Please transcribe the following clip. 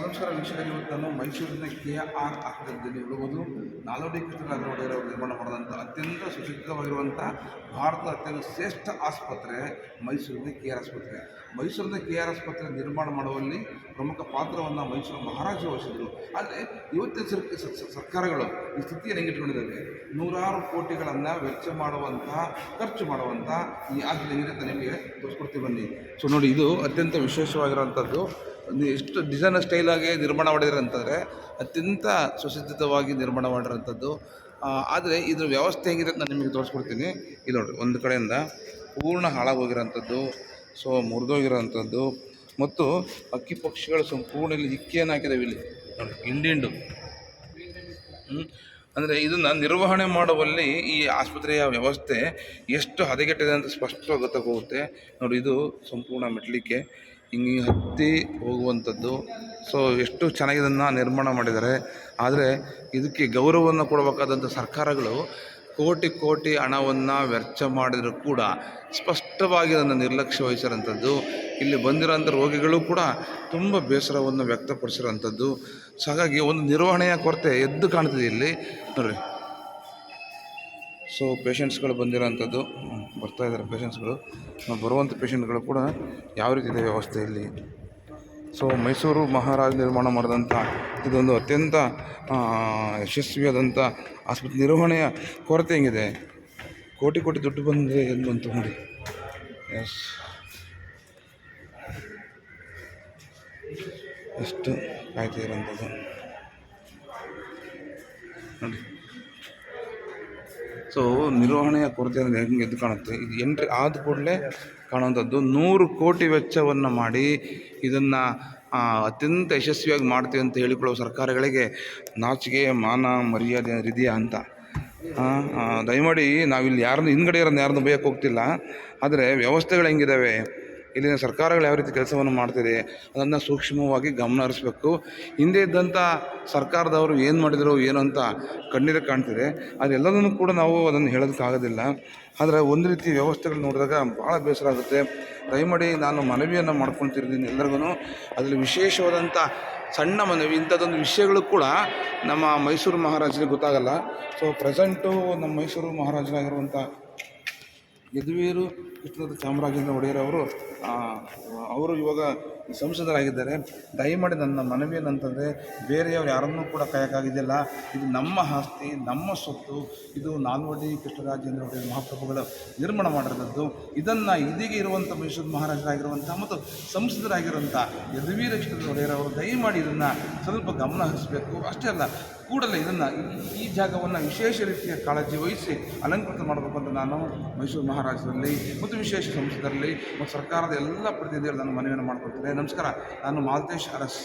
ನಮಸ್ಕಾರ ವೀಕ್ಷಕರು ಇವತ್ತು ನಾನು ಮೈಸೂರಿನ ಕೆ ಆರ್ ಆಸ್ಪತ್ರೆಯಲ್ಲಿ ಉಳುವುದು ನಾಲ್ವಡಿ ಕೃಷ್ಣರಾಜ ಒಡೆಯರ್ ಅವರು ನಿರ್ಮಾಣ ಮಾಡಿದಂಥ ಅತ್ಯಂತ ಸುಸಜ್ಜಿತವಾಗಿರುವಂಥ ಭಾರತದ ಅತ್ಯಂತ ಶ್ರೇಷ್ಠ ಆಸ್ಪತ್ರೆ ಮೈಸೂರಿನ ಕೆ ಆರ್ ಆಸ್ಪತ್ರೆ. ಮೈಸೂರಿನ ಕೆ ಆರ್ ಆಸ್ಪತ್ರೆ ನಿರ್ಮಾಣ ಮಾಡುವಲ್ಲಿ ಪ್ರಮುಖ ಪಾತ್ರವನ್ನು ಮೈಸೂರು ಮಹಾರಾಜರು ವಹಿಸಿದರು. ಆದರೆ ಇವತ್ತಿನ ಸರ್ಕಾರಗಳು ಈ ಸ್ಥಿತಿಯನ್ನು ಹೆಂಗಿಟ್ಕೊಂಡಿದ್ದಾವೆ ನೂರಾರು ಕೋಟಿಗಳನ್ನು ವೆಚ್ಚ ಮಾಡುವಂಥ ಖರ್ಚು ಮಾಡುವಂಥ ಈ ಆಸ್ಪತ್ರೆ ಅಂತ ನಿಮಗೆ ತೋರಿಸ್ಕೊಡ್ತೀವಿ ಬನ್ನಿ. ಸೊ ನೋಡಿ, ಇದು ಅತ್ಯಂತ ವಿಶೇಷವಾಗಿರೋಂಥದ್ದು ಒಂದು ಎಷ್ಟು ಡಿಸೈನ್ ಸ್ಟೈಲಾಗಿ ನಿರ್ಮಾಣ ಮಾಡಿದ್ದಾರೆ ಅಂತಂದರೆ ಅತ್ಯಂತ ಸುಸಜ್ಜಿತವಾಗಿ ನಿರ್ಮಾಣ ಮಾಡಿರೋಂಥದ್ದು ಆದರೆ ಇದ್ರ ವ್ಯವಸ್ಥೆ ಹೆಂಗಿದೆ ಅಂತ ನಾನು ನಿಮಗೆ ತೋರಿಸ್ಕೊಡ್ತೀನಿ. ಇದು ನೋಡಿರಿ, ಒಂದು ಕಡೆಯಿಂದ ಪೂರ್ಣ ಹಾಳಾಗೋಗಿರೋಂಥದ್ದು ಸೊ ಮುರಿದೋಗಿರೋಂಥದ್ದು ಮತ್ತು ಅಕ್ಕಿ ಪಕ್ಷಿಗಳು ಸಂಪೂರ್ಣ ಇಲ್ಲಿ ಇಕ್ಕಿಯನ್ನು ಹಾಕಿದ್ದಾವೆ ಇಲ್ಲಿ. ನೋಡಿ ಹಿಂಡಿಂಡು. ಅಂದರೆ ಇದನ್ನು ನಿರ್ವಹಣೆ ಮಾಡುವಲ್ಲಿ ಈ ಆಸ್ಪತ್ರೆಯ ವ್ಯವಸ್ಥೆ ಎಷ್ಟು ಹದಗೆಟ್ಟಿದೆ ಅಂತ ಸ್ಪಷ್ಟವಾಗಿ ಗೊತ್ತಾಗೋಗುತ್ತೆ ನೋಡಿ ಇದು ಸಂಪೂರ್ಣ ಮೆಟ್ಲಿಕ್ಕೆ ಹಿಂಗೆ ಹತ್ತಿ ಹೋಗುವಂಥದ್ದು. ಸೊ ಎಷ್ಟು ಚೆನ್ನಾಗಿ ಇದನ್ನು ನಿರ್ಮಾಣ ಮಾಡಿದ್ದಾರೆ. ಆದರೆ ಇದಕ್ಕೆ ಗೌರವವನ್ನು ಕೊಡಬೇಕಾದಂಥ ಸರ್ಕಾರಗಳು ಕೋಟಿ ಕೋಟಿ ಹಣವನ್ನು ವೆಚ್ಚ ಮಾಡಿದರೂ ಕೂಡ ಸ್ಪಷ್ಟವಾಗಿ ಅದನ್ನು ನಿರ್ಲಕ್ಷ್ಯ ವಹಿಸಿರೋಂಥದ್ದು. ಇಲ್ಲಿ ಬಂದಿರೋಂಥ ರೋಗಿಗಳು ಕೂಡ ತುಂಬ ಬೇಸರವನ್ನು ವ್ಯಕ್ತಪಡಿಸಿರೋಂಥದ್ದು. ಸೊ ಹಾಗಾಗಿ ಒಂದು ನಿರ್ವಹಣೆಯ ಕೊರತೆ ಎದ್ದು ಕಾಣ್ತಿದೆ ಇಲ್ಲಿ. ನೋಡ್ರಿ. ಸೊ ಪೇಷಂಟ್ಸ್ಗಳು ಬಂದಿರೋಂಥದ್ದು. ಬರ್ತಾ ಇದ್ದಾರೆ ಪೇಷಂಟ್ಸ್ಗಳು ಬರುವಂಥ ಪೇಷಂಟ್ಗಳು ಕೂಡ ಯಾವ ರೀತಿ ಇದೆ ವ್ಯವಸ್ಥೆ ಇಲ್ಲಿ ಸೊ ಮೈಸೂರು ಮಹಾರಾಜ ನಿರ್ಮಾಣ ಮಾಡಿದಂಥ ಇದೊಂದು ಅತ್ಯಂತ ಯಶಸ್ವಿಯಾದಂಥ ಆಸ್ಪತ್ರೆ ನಿರ್ವಹಣೆಯ ಕೊರತೆ ಹೆಂಗಿದೆ? ಕೋಟಿ ಕೋಟಿ ದುಡ್ಡು ಬಂದರೆ ಎಂದು ಬಂತು ನೋಡಿ. ಎಸ್ ಎಷ್ಟು ಕಾಯ್ತಾ ಇರೋಂಥದ್ದು ನೋಡಿ. ಸೊ ನಿರ್ವಹಣೆಯ ಕೊರತೆ ಅಂದರೆ ಹೆಂಗೆ ಎದ್ದು ಕಾಣುತ್ತೆ. ಇದು ಎಂಟ್ರಿ ಆದ ಕೂಡಲೇ ಕಾಣುವಂಥದ್ದು ನೂರು ಕೋಟಿ ವೆಚ್ಚವನ್ನು ಮಾಡಿ ಇದನ್ನು ಅತ್ಯಂತ ಯಶಸ್ವಿಯಾಗಿ ಮಾಡ್ತೀವಿ ಅಂತ ಹೇಳಿಕೊಳ್ಳುವ ಸರ್ಕಾರಗಳಿಗೆ ನಾಚಿಕೆ, ಮಾನ, ಮರ್ಯಾದೆ ಇದೆಯಾ ಅಂತ. ದಯಮಾಡಿ ನಾವಿಲ್ಲಿ ಯಾರನ್ನು ಹಿಂದ್ಗಡೆ ಇರೋದು ಯಾರನ್ನು ಬೈಯಕ್ಕೆ ಹೋಗ್ತಿಲ್ಲ. ಆದರೆ ವ್ಯವಸ್ಥೆಗಳು ಹೆಂಗಿದ್ದಾವೆ ಇಲ್ಲಿನ ಸರ್ಕಾರಗಳು ಯಾವ ರೀತಿ ಕೆಲಸವನ್ನು ಮಾಡ್ತಿದೆ ಅದನ್ನು ಸೂಕ್ಷ್ಮವಾಗಿ ಗಮನ ಹರಿಸ್ಬೇಕು. ಹಿಂದೆ ಇದ್ದಂಥ ಸರ್ಕಾರದವರು ಏನು ಮಾಡಿದರು, ಏನು ಅಂತ ಕಣ್ಣೀರ ಕಾಣ್ತಿದೆ. ಅದೆಲ್ಲದನ್ನು ಕೂಡ ನಾವು ಅದನ್ನು ಹೇಳೋದಕ್ಕಾಗೋದಿಲ್ಲ ಆದರೆ ಒಂದು ರೀತಿ ವ್ಯವಸ್ಥೆಗಳು ನೋಡಿದಾಗ ಭಾಳ ಬೇಸರ ಆಗುತ್ತೆ. ದಯಮಾಡಿ ನಾನು ಮನವಿಯನ್ನು ಮಾಡ್ಕೊಳ್ತಿರ್ತೀನಿ ಎಲ್ಲರಿಗೂ ಅದರಲ್ಲಿ ವಿಶೇಷವಾದಂಥ ಸಣ್ಣ ಮನವಿ, ಇಂಥದ್ದೊಂದು ವಿಷಯಗಳು ಕೂಡ ನಮ್ಮ ಮೈಸೂರು ಮಹಾರಾಜರಿಗೆ ಗೊತ್ತಾಗಲ್ಲ. ಸೊ ಪ್ರೆಸೆಂಟು ನಮ್ಮ ಮೈಸೂರು ಮಹಾರಾಜರಾಗಿರುವಂಥ ಯದುವೀರು ಕೃಷ್ಣದ ಚಾಮರಾಜೇಂದ್ರ ಒಡೆಯರ್ ಅವರು ಅವರು ಇವಾಗ ಸಂಸದರಾಗಿದ್ದಾರೆ. ದಯಮಾಡಿ ನನ್ನ ಮನವಿ ಏನಂತಂದರೆ, ಬೇರೆಯವ್ರು ಯಾರನ್ನೂ ಕೂಡ ಕಾಯೋಕ್ಕಾಗಿದ್ದಿಲ್ಲ. ಇದು ನಮ್ಮ ಆಸ್ತಿ, ನಮ್ಮ ಸೊತ್ತು. ಇದು ನಾಲ್ವಡಿ ಕೃಷ್ಣರಾಜೇಂದ್ರ ಒಡೆಯರ್ ಮಹಾಪ್ರಭುಗಳ ನಿರ್ಮಾಣ ಮಾಡಿರೋದ್ದು ಇದನ್ನು ಇದೀಗ ಇರುವಂಥ ಮೈಸೂರು ಮಹಾರಾಜರಾಗಿರುವಂಥ ಮತ್ತು ಸಂಸದರಾಗಿರುವಂಥ ಯದುವೀರ ಕೃಷ್ಣ ಒಡೆಯರ್ ಅವರು, ದಯಮಾಡಿ ಇದನ್ನು ಸ್ವಲ್ಪ ಗಮನ ಹರಿಸಬೇಕು. ಅಷ್ಟೇ ಅಲ್ಲ ಕೂಡಲೇ ಇದನ್ನು ಈ ಜಾಗವನ್ನು ವಿಶೇಷ ರೀತಿಯ ಕಾಳಜಿ ವಹಿಸಿ ಅಲಂಕೃತ ಮಾಡಬೇಕು ಅಂತ ನಾನು ಮೈಸೂರು ಮಹಾರಾಜರಲ್ಲಿ ಮತ್ತು ವಿಶೇಷ ಸಂಸ್ಥೆಗಳಲ್ಲಿ ಮತ್ತು ಸರ್ಕಾರದ ಎಲ್ಲ ಪ್ರತಿನಿಧಿಗಳು ನಾನು ಮನವಿಯನ್ನು ಮಾಡ್ಕೊಳ್ತೇನೆ. ನಮಸ್ಕಾರ. ನಾನು ಮಾಲ್ತೇಶ್ ಅರಸ್.